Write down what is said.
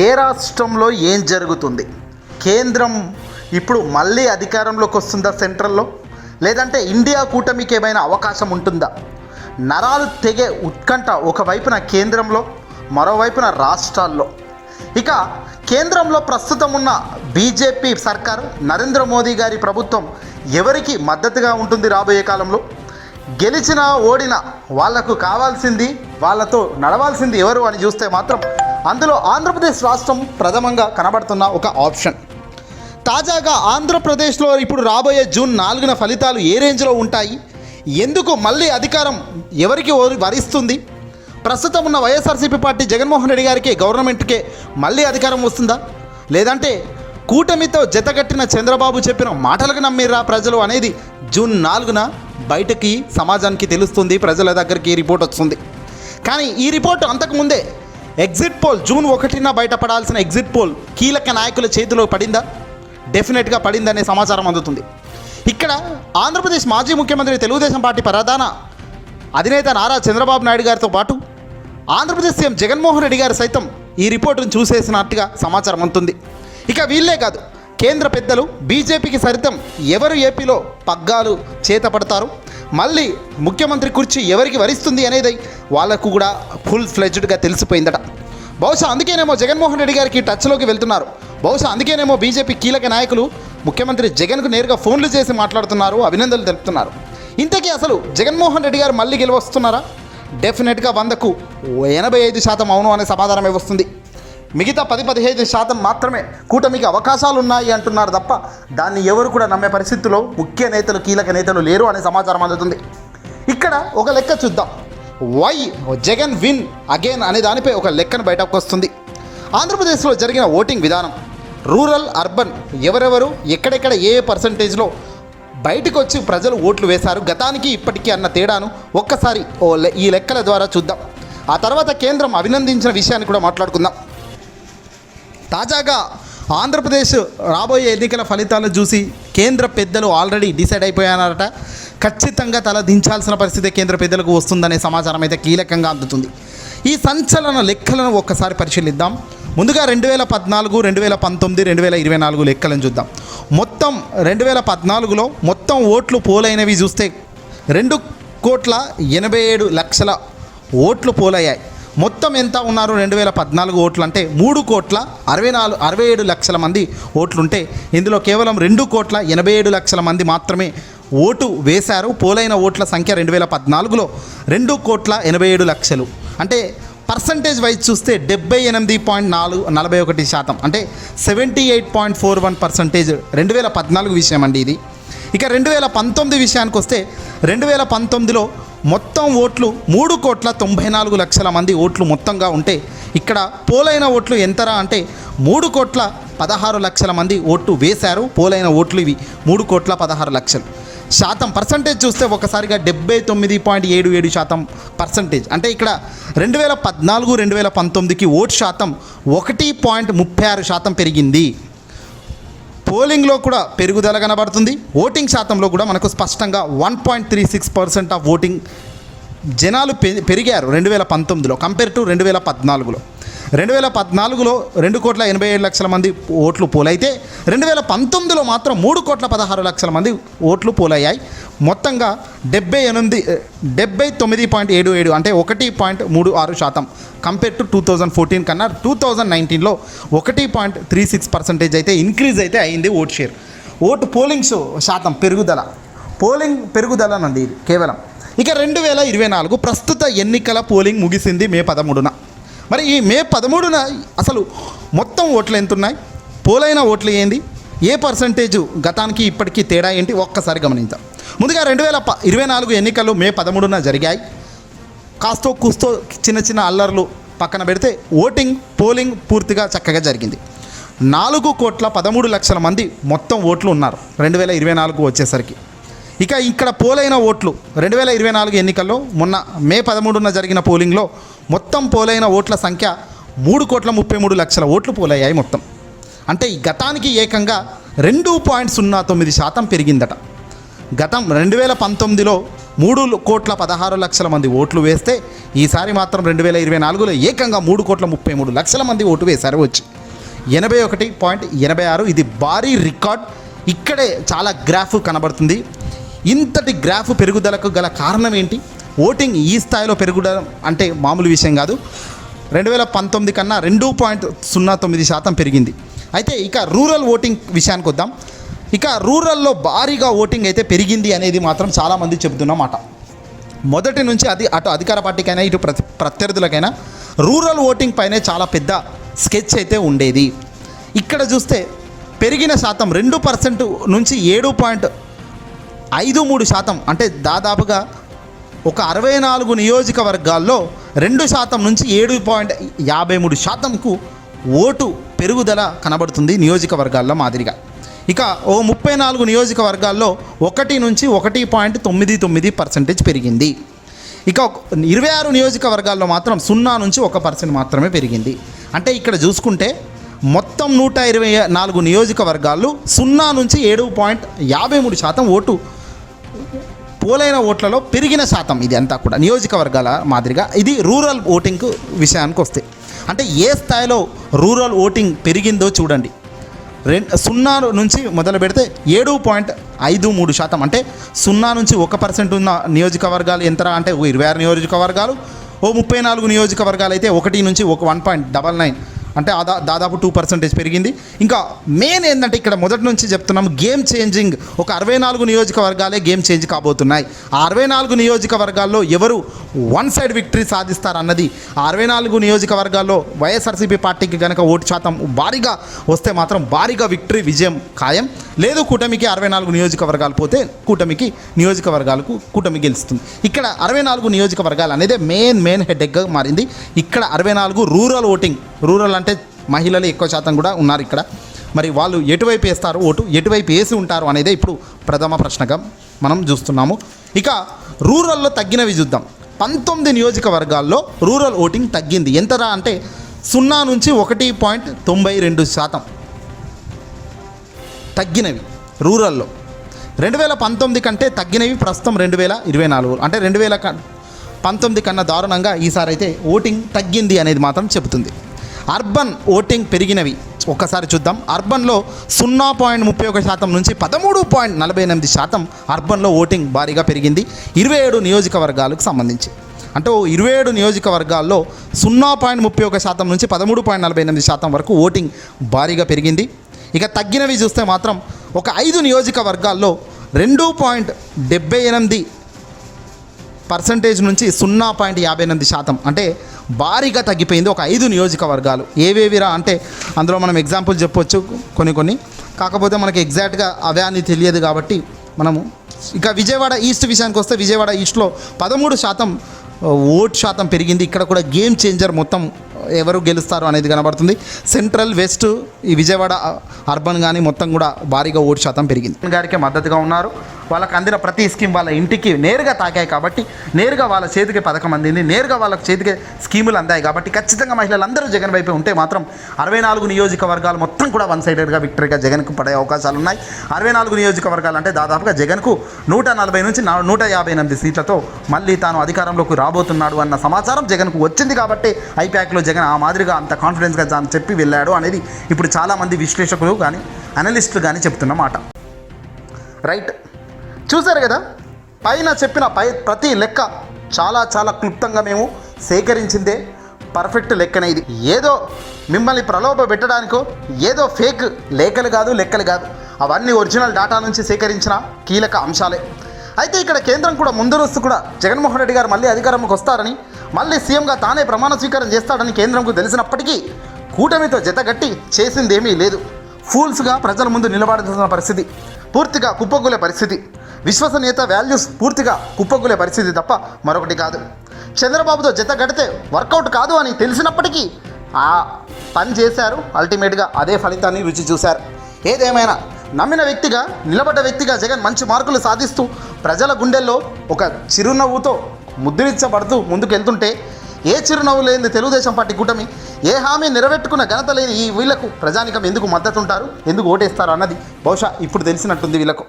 ఏ రాష్ట్రంలో ఏం జరుగుతుంది? కేంద్రం ఇప్పుడు మళ్ళీ అధికారంలోకి వస్తుందా సెంట్రల్లో? లేదంటే ఇండియా కూటమికి ఏమైనా అవకాశం ఉంటుందా? నరాలు తెగే ఉత్కంఠ ఒకవైపున కేంద్రంలో మరోవైపున రాష్ట్రాల్లో. ఇక కేంద్రంలో ప్రస్తుతం ఉన్న బీజేపీ సర్కార్ నరేంద్ర మోదీ గారి ప్రభుత్వం ఎవరికి మద్దతుగా ఉంటుంది రాబోయే కాలంలో? గెలిచిన ఓడిన వాళ్ళకు కావాల్సింది వాళ్ళతో నడవాల్సింది ఎవరు అని చూస్తే మాత్రం అందులో ఆంధ్రప్రదేశ్ రాష్ట్రం ప్రథమంగా కనబడుతున్న ఒక ఆప్షన్. తాజాగా ఆంధ్రప్రదేశ్లో ఇప్పుడు రాబోయే జూన్ నాలుగున ఫలితాలు ఏ రేంజ్లో ఉంటాయి? ఎందుకు మళ్ళీ అధికారం ఎవరికి వరిస్తుంది? ప్రస్తుతం ఉన్న వైఎస్ఆర్సీపీ పార్టీ జగన్మోహన్ రెడ్డి గారికి గవర్నమెంట్కే మళ్ళీ అధికారం వస్తుందా? లేదంటే కూటమితో జతగట్టిన చంద్రబాబు చెప్పిన మాటలకు నమ్మిరా ప్రజలు అనేది జూన్ నాలుగున బయటకి సమాజానికి తెలుస్తుంది ప్రజల దగ్గరికి ఈ రిపోర్ట్ వస్తుంది. కానీ ఈ రిపోర్ట్ అంతకుముందే ఎగ్జిట్ పోల్ జూన్ ఒకటిన బయటపడాల్సిన ఎగ్జిట్ పోల్ కీలక నాయకుల చేతిలో పడిందా? డెఫినెట్గా పడిందనే సమాచారం అందుతుంది. ఇక్కడ ఆంధ్రప్రదేశ్ మాజీ ముఖ్యమంత్రి తెలుగుదేశం పార్టీ ప్రధాన అధినేత నారా చంద్రబాబు నాయుడు గారితో పాటు ఆంధ్రప్రదేశ్ సీఎం జగన్మోహన్ రెడ్డి గారు సైతం ఈ రిపోర్టును చూసేసినట్టుగా సమాచారం ఉంటుంది ఇక వీళ్ళే కాదు కేంద్ర పెద్దలు బీజేపీకి సరితం ఎవరు ఏపీలో పగ్గాలు చేతపడతారు? మళ్ళీ ముఖ్యమంత్రి కుర్చీ ఎవరికి వరిస్తుంది అనేది వాళ్ళకు కూడా ఫుల్ ఫ్లెడ్జ్డ్గా తెలిసిపోయిందట. బహుశా అందుకేనేమో జగన్మోహన్ రెడ్డి గారికి టచ్లోకి వెళ్తున్నారు. బహుశా అందుకేనేమో బీజేపీ కీలక నాయకులు ముఖ్యమంత్రి జగన్కు నేరుగా ఫోన్లు చేసి మాట్లాడుతున్నారు అభినందనలు తెలుపుతున్నారు. ఇంతకీ అసలు జగన్మోహన్ రెడ్డి గారు మళ్ళీ గెలవస్తున్నారా? డెఫినెట్గా వందకు ఎనభై ఐదు శాతం అవును అనే సమాధానమే వస్తుంది. మిగతా పది పదిహేను శాతం మాత్రమే కూటమికి అవకాశాలు ఉన్నాయి అంటున్నారు తప్ప దాన్ని ఎవరు కూడా నమ్మే పరిస్థితిలో ముఖ్య నేతలు కీలక నేతలు లేరు అనే సమాచారం అందుతుంది. ఇక్కడ ఒక లెక్క చూద్దాం. వై జగన్ విన్ అగైన్ అనే దానిపై ఒక లెక్కను బయటకు వస్తుంది. ఆంధ్రప్రదేశ్లో జరిగిన ఓటింగ్ విధానం రూరల్ అర్బన్ ఎవరెవరు ఎక్కడెక్కడ ఏ పర్సంటేజ్లో బయటకు వచ్చి ప్రజలు ఓట్లు వేశారు గతానికి ఇప్పటికీ అన్న తేడాను ఒక్కసారి ఓ లె- ఈ లెక్కల ద్వారా చూద్దాం. ఆ తర్వాత కేంద్రం అభినందించిన విషయాన్ని కూడా మాట్లాడుకుందాం. తాజాగా ఆంధ్రప్రదేశ్ రాబోయే ఎన్నికల ఫలితాలు చూసి కేంద్ర పెద్దలు ఆల్రెడీ డిసైడ్ అయిపోయారట. ఖచ్చితంగా తల దించాల్సిన పరిస్థితి కేంద్ర పెద్దలకు వస్తుందనే సమాచారం అయితే కీలకంగా అందుతుంది. ఈ సంచలన లెక్కలను ఒక్కసారి పరిశీలిద్దాం. ముందుగా రెండు వేల పద్నాలుగు రెండు వేల పంతొమ్మిది రెండు వేల ఇరవై నాలుగు లెక్కలను చూద్దాం. మొత్తం రెండు వేల పద్నాలుగులో మొత్తం ఓట్లు పోలైనవి చూస్తే రెండు కోట్ల ఎనభై ఏడు లక్షల ఓట్లు పోలయ్యాయి. మొత్తం ఎంత ఉన్నారు? రెండు వేల పద్నాలుగు ఓట్లు అంటే మూడు కోట్ల అరవై నాలుగు అరవై ఏడు లక్షల మంది ఓట్లుంటే ఇందులో కేవలం రెండు కోట్ల ఎనభై ఏడు లక్షల మంది మాత్రమే ఓటు వేశారు. పోలైన ఓట్ల సంఖ్య రెండు వేల పద్నాలుగులో రెండు కోట్ల ఎనభై ఏడు లక్షలు. అంటే పర్సంటేజ్ వైజ్ చూస్తే డెబ్బై ఎనిమిది పాయింట్ నాలుగు నలభై ఒకటి శాతం. అంటే seventy eight point four one percentage రెండు వేల పద్నాలుగు విషయం అండి ఇది. ఇక రెండు వేల పంతొమ్మిది విషయానికి వస్తే రెండు వేల పంతొమ్మిదిలో మొత్తం ఓట్లు మూడు కోట్ల తొంభై నాలుగు లక్షల మంది ఓట్లు మొత్తంగా ఉంటే ఇక్కడ పోలైన ఓట్లు ఎంతరా అంటే మూడు కోట్ల పదహారు లక్షల మంది ఓట్లు వేశారు. పోలైన ఓట్లు ఇవి మూడు కోట్ల పదహారు లక్షలు. శాతం పర్సంటేజ్ చూస్తే ఒకసారిగా డెబ్బై తొమ్మిది పాయింట్ ఏడు ఏడు శాతం పర్సంటేజ్. అంటే ఇక్కడ రెండు వేల పద్నాలుగు రెండు వేల పంతొమ్మిదికి ఓటు శాతం ఒకటి పాయింట్ ముప్పై ఆరు శాతం పెరిగింది. పోలింగ్లో కూడా పెరుగుదల కనబడుతుంది. ఓటింగ్ శాతంలో కూడా మనకు స్పష్టంగా one point three six percent of voting జనాలు పె పెరిగారు రెండు వేల పంతొమ్మిదిలో కంపేర్ టు రెండు వేల పద్నాలుగులో. రెండు వేల పద్నాలుగులో రెండు కోట్ల ఎనభై ఏడు లక్షల మంది ఓట్లు పోలైతే రెండు వేల పంతొమ్మిదిలో మాత్రం మూడు కోట్ల పదహారు లక్షల మంది ఓట్లు పోలయ్యాయి. మొత్తంగా డెబ్బై ఎనిమిది డెబ్బై తొమ్మిది పాయింట్ ఏడు ఏడు అంటే ఒకటి పాయింట్ మూడు ఆరు శాతం compare to two thousand fourteen కన్నా టూ థౌజండ్ నైన్టీన్లో ఒకటి పాయింట్ త్రీ సిక్స్ పర్సెంటేజ్ అయితే ఇంక్రీజ్ అయితే అయింది ఓట్ షేర్. ఓటు పోలింగ్స్ శాతం పెరుగుదల. పోలింగ్ పెరుగుదలనండి ఇది కేవలం. ఇక రెండు వేల ఇరవై నాలుగు ప్రస్తుత ఎన్నికల పోలింగ్ ముగిసింది మే పదమూడున. మరి ఈ మే పదమూడున అసలు మొత్తం ఓట్లు ఎంతున్నాయి? పోలైన ఓట్లు ఏంది? ఏ పర్సంటేజ్ గతానికి ఇప్పటికీ తేడా ఏంటి? ఒక్కసారి గమనిద్దాం ముందుగా రెండు వేల ప ఇరవై నాలుగు ఎన్నికలు మే పదమూడున జరిగాయి. కాస్తో కూస్తో చిన్న చిన్న అల్లర్లు పక్కన పెడితే ఓటింగ్ పోలింగ్ పూర్తిగా చక్కగా జరిగింది. నాలుగు కోట్ల పదమూడు లక్షల మంది మొత్తం ఓట్లు ఉన్నారు రెండు వేల ఇరవై నాలుగు వచ్చేసరికి. ఇక ఇక్కడ పోలైన ఓట్లు రెండు వేల ఇరవై నాలుగు ఎన్నికల్లో మొన్న మే పదమూడున జరిగిన పోలింగ్లో మొత్తం పోలైన ఓట్ల సంఖ్య మూడు కోట్ల ముప్పై మూడు లక్షల ఓట్లు పోలయ్యాయి మొత్తం. అంటే ఈ గతానికి ఏకంగా రెండు పాయింట్ సున్నా తొమ్మిది శాతం పెరిగిందట. గతం రెండు వేల పంతొమ్మిదిలో మూడు కోట్ల పదహారు లక్షల మంది ఓట్లు వేస్తే ఈసారి మాత్రం రెండు వేల ఇరవై నాలుగులో ఏకంగా మూడు కోట్ల ముప్పై మూడు లక్షల మంది ఓటు వేశారు వచ్చి. ఎనభై ఒకటి పాయింట్ ఎనభై ఆరు ఇది భారీ రికార్డ్. ఇక్కడే చాలా గ్రాఫ్ కనబడుతుంది. ఇంతటి గ్రాఫ్ పెరుగుదలకు గల కారణం ఏంటి? ఓటింగ్ ఈ స్థాయిలో పెరుగుదల అంటే మామూలు విషయం కాదు. రెండు వేల పంతొమ్మిది కన్నా రెండు పాయింట్ సున్నా తొమ్మిది శాతం పెరిగింది. అయితే ఇక రూరల్ ఓటింగ్ విషయానికి వద్దాం. ఇక రూరల్లో భారీగా ఓటింగ్ అయితే పెరిగింది అనేది మాత్రం చాలామంది చెబుతున్నమాట మొదటి నుంచి అది అటు అధికార పార్టీకైనా ఇటు ప్రతి ప్రత్యర్థులకైనా రూరల్ ఓటింగ్ పైనే చాలా పెద్ద స్కెచ్ అయితే ఉండేది. ఇక్కడ చూస్తే పెరిగిన శాతం రెండు పర్సెంట్ నుంచి ఏడు పాయింట్ ఐదు మూడు శాతం అంటే దాదాపుగా ఒక అరవై నాలుగు నియోజకవర్గాల్లో రెండు శాతం నుంచి ఏడు పాయింట్ యాభై మూడు శాతంకు ఓటు పెరుగుదల కనబడుతుంది నియోజకవర్గాల్లో మాదిరిగా. ఇక ఓ ముప్పై నాలుగు నియోజకవర్గాల్లో ఒకటి నుంచి ఒకటి పాయింట్ తొమ్మిది తొమ్మిది పర్సెంటేజ్ పెరిగింది. ఇక ఇరవై ఆరు నియోజకవర్గాల్లో మాత్రం సున్నా నుంచి ఒక పర్సెంట్ మాత్రమే పెరిగింది. అంటే ఇక్కడ చూసుకుంటే మొత్తం నూట ఇరవై నాలుగు నియోజకవర్గాలు సున్నా నుంచి ఏడు పాయింట్ యాభై మూడు శాతం ఓటు పోలైన ఓట్లలో పెరిగిన శాతం ఇది అంతా కూడా నియోజకవర్గాల మాదిరిగా. ఇది రూరల్ ఓటింగ్ విషయానికి వస్తే. అంటే ఏ స్థాయిలో రూరల్ ఓటింగ్ పెరిగిందో చూడండి. రెండు సున్నా నుంచి మొదలు పెడితే ఏడు పాయింట్ ఐదు మూడు శాతం. అంటే సున్నా నుంచి ఒక పర్సెంట్ ఉన్న నియోజకవర్గాలు ఎంతరా? అంటే ఓ ఇరవై ఆరు నియోజకవర్గాలు ఓ ముప్పై నాలుగు నియోజకవర్గాలు అయితే ఒకటి నుంచి ఒక వన్ పాయింట్ డబల్ నైన్. అంటే ఆదా దాదాపు టూ పర్సెంటేజ్ పెరిగింది. ఇంకా మెయిన్ ఏంటంటే ఇక్కడ మొదటి నుంచి చెప్తున్నాం గేమ్ చేంజింగ్. ఒక అరవై నాలుగు నియోజకవర్గాలే గేమ్ చేంజ్ కాబోతున్నాయి. ఆ అరవై నాలుగు నియోజకవర్గాల్లో ఎవరు వన్ సైడ్ విక్టరీ సాధిస్తారన్నది. ఆ అరవై నాలుగు నియోజకవర్గాల్లో వైఎస్ఆర్సీపీ పార్టీకి కనుక ఓటు శాతం భారీగా వస్తే మాత్రం భారీగా విక్టరీ విజయం ఖాయం. లేదు కూటమికి అరవై నాలుగు నియోజకవర్గాలు పోతే కూటమికి నియోజకవర్గాలకు కూటమి గెలుస్తుంది. ఇక్కడ అరవై నాలుగు నియోజకవర్గాలు అనేది మెయిన్ మెయిన్ హెడేక్గా మారింది. ఇక్కడ అరవై నాలుగు రూరల్ ఓటింగ్ రూరల్ అంటే మహిళలు ఎక్కువ శాతం కూడా ఉన్నారు ఇక్కడ. మరి వాళ్ళు ఎటువైపు వేస్తారు? ఓటు ఎటువైపు వేసి ఉంటారు అనేది ఇప్పుడు ప్రథమ ప్రశ్నగా మనం చూస్తున్నాము. ఇక రూరల్లో తగ్గినవి చూద్దాం. పంతొమ్మిది నియోజకవర్గాల్లో రూరల్ ఓటింగ్ తగ్గింది. ఎంతరా అంటే సున్నా నుంచి ఒకటి పాయింట్ తొంభై రెండు శాతం. తగ్గినవి రూరల్లో. రెండు వేల పంతొమ్మిది కంటే తగ్గినవి ప్రస్తుతం రెండు వేల ఇరవై నాలుగు. అంటే రెండు వేల పంతొమ్మిది కన్నా దారుణంగా ఈసారి అయితే ఓటింగ్ తగ్గింది అనేది మాత్రం చెబుతుంది. అర్బన్ ఓటింగ్ పెరిగినవి. ఒక్కసారి చూద్దాం. అర్బన్లో సున్నా పాయింట్ ముప్పై ఒక శాతం నుంచి పదమూడు పాయింట్ నలభై ఎనిమిది శాతం అర్బన్లో ఓటింగ్ భారీగా పెరిగింది. ఇరవై ఏడు నియోజకవర్గాలకు సంబంధించి. అంటే ఇరవై ఏడు నియోజకవర్గాల్లో సున్నా పాయింట్ ముప్పై ఒక శాతం నుంచి పదమూడు పాయింట్ నలభై ఎనిమిది శాతం వరకు ఓటింగ్ భారీగా పెరిగింది. ఇక తగ్గినవి చూస్తే మాత్రం ఒక ఐదు నియోజకవర్గాల్లో రెండు పాయింట్ డెబ్బై ఎనిమిది పర్సంటేజ్ నుంచి సున్నా పాయింట్ యాభై ఎనిమిది శాతం. అంటే భారీగా తగ్గిపోయింది ఒక ఐదు నియోజకవర్గాలు. ఏవేవిరా అంటే అందులో మనం ఎగ్జాంపుల్ చెప్పొచ్చు కొన్ని కొన్ని. కాకపోతే మనకి ఎగ్జాక్ట్గా అవే అని తెలియదు కాబట్టి మనము ఇక విజయవాడ ఈస్ట్ విషయానికి వస్తే విజయవాడ ఈస్ట్లో పదమూడు శాతం ఓట్ శాతం పెరిగింది. ఇక్కడ కూడా గేమ్ చేంజర్ మొత్తం ఎవరు గెలుస్తారు అనేది కనబడుతుంది. సెంట్రల్ వెస్ట్ ఈ విజయవాడ అర్బన్ కానీ మొత్తం కూడా భారీగా ఓటు శాతం పెరిగింది. గారికి మద్దతుగా ఉన్నారు. వాళ్ళకి అందిన ప్రతి స్కీమ్ వాళ్ళ ఇంటికి నేరుగా తాకాయి కాబట్టి నేరుగా వాళ్ళ చేతికి పథకం అందింది నేరుగా వాళ్ళ చేతికి స్కీములు అందాయి కాబట్టి ఖచ్చితంగా మహిళలందరూ జగన్ వైపే ఉంటే మాత్రం అరవై నాలుగు నియోజకవర్గాలు మొత్తం కూడా వన్ సైడెడ్గా విక్టరీగా జగన్కు పడే అవకాశాలు ఉన్నాయి. అరవై నాలుగు నియోజకవర్గాలు అంటే దాదాపుగా జగన్కు నూట నలభై నుంచి నూట యాభై ఎనిమిది సీట్లతో మళ్ళీ తాను అధికారంలోకి రాబోతున్నాడు అన్న సమాచారం జగన్కు వచ్చింది కాబట్టి ఐప్యాక్లో జగన్ ఆ మాదిరిగా అంత కాన్ఫిడెన్స్గా తాను చెప్పి వెళ్ళాడు అనేది ఇప్పుడు చాలామంది విశ్లేషకులు కానీ అనలిస్టులు కానీ చెప్తున్న మాట. రైట్ చూశారు కదా? పైన చెప్పిన పై ప్రతి లెక్క చాలా చాలా క్లుప్తంగా మేము సేకరించిందే పర్ఫెక్ట్ లెక్కనే ఇది. ఏదో మిమ్మల్ని ప్రలోభ పెట్టడానికో ఏదో ఫేక్ లేఖలు కాదు లెక్కలు కాదు. అవన్నీ ఒరిజినల్ డేటా నుంచి సేకరించిన కీలక అంశాలే. అయితే ఇక్కడ కేంద్రం కూడా ముందరస్తు కూడా జగన్మోహన్ రెడ్డి గారు మళ్ళీ అధికారంలోకి వస్తారని మళ్ళీ సీఎంగా తానే ప్రమాణ స్వీకారం చేస్తాడని కేంద్రంకు తెలిసినప్పటికీ కూటమితో జతగట్టి చేసిందేమీ లేదు. ఫూల్స్గా ప్రజల ముందు నిలబడాల్సిన పరిస్థితి పూర్తిగా కుప్పగూలే పరిస్థితి. విశ్వసనీయత వాల్యూస్ పూర్తిగా కుప్పగులే పరిస్థితి తప్ప మరొకటి కాదు. చంద్రబాబుతో జత గడితే వర్కౌట్ కాదు అని తెలిసినప్పటికీ ఆ పని చేశారు. అల్టిమేట్గా అదే ఫలితాన్ని రుచి చూశారు. ఏదేమైనా నమ్మిన వ్యక్తిగా నిలబడ్డ వ్యక్తిగా జగన్ మంచి మార్కులు సాధిస్తూ ప్రజల గుండెల్లో ఒక చిరునవ్వుతో ముద్రించబడుతూ ముందుకెళ్తుంటే ఏ చిరునవ్వు లేని తెలుగుదేశం పార్టీ కూటమి ఏ హామీ నెరవేర్చుకున్న ఘనత లేని ఈ వీళ్ళకు ప్రజానికం ఎందుకు మద్దతుంటారు? ఎందుకు ఓటేస్తారు అన్నది బహుశా ఇప్పుడు తెలిసినట్టుంది వీళ్ళకు